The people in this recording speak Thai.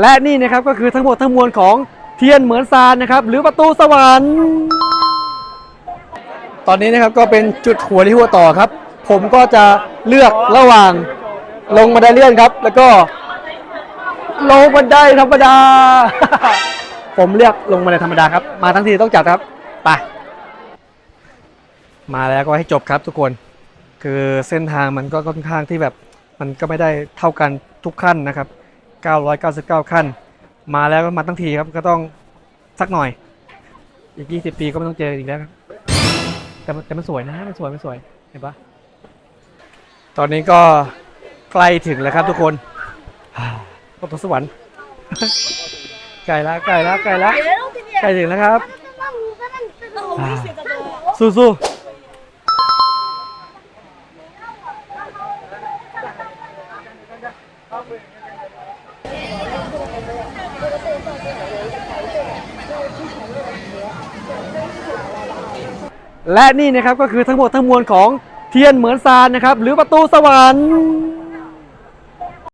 และนี่นะครับก็คือทั้งหมดทั้งมวลของเทียนเหมือนซานนะครับ หรือประตูสวรรค์ ตอนนี้นะครับก็เป็นจุดหัวที่หัวต่อครับ ผมก็จะเลือกระหว่างลงบันไดเลื่อนครับ แล้วก็ลงบันไดธรรมดา ผมเลือกลงบันไดธรรมดาครับ มาทั้งทีต้องจัดครับไปมาแล้วก็ให้จบครับทุกคน คือเส้นทางมันก็ค่อนข้างที่แบบมันก็ไม่ได้เท่ากันทุกขั้นนะครับ 999 ขั้น มาแล้วก็มาตั้งทีครับก็ต้องสักหน่อย อีก 20 ปีก็ไม่ต้องเจออีกแล้วครับแต่มันแต่มันสวยนะมันสวยมันสวยเห็นปะตอนนี้ก็ใกล้ถึงแล้วครับทุกคนประตูสวรรค์ใกล้แล้วใกล้แล้วใกล้แล้วใกล้ถึงแล้วครับสู้ๆ และนี่นะครับก็คือทั้งหมดทั้งมวลของเทียนเหมือนซานนะครับ หรือประตูสวรรค์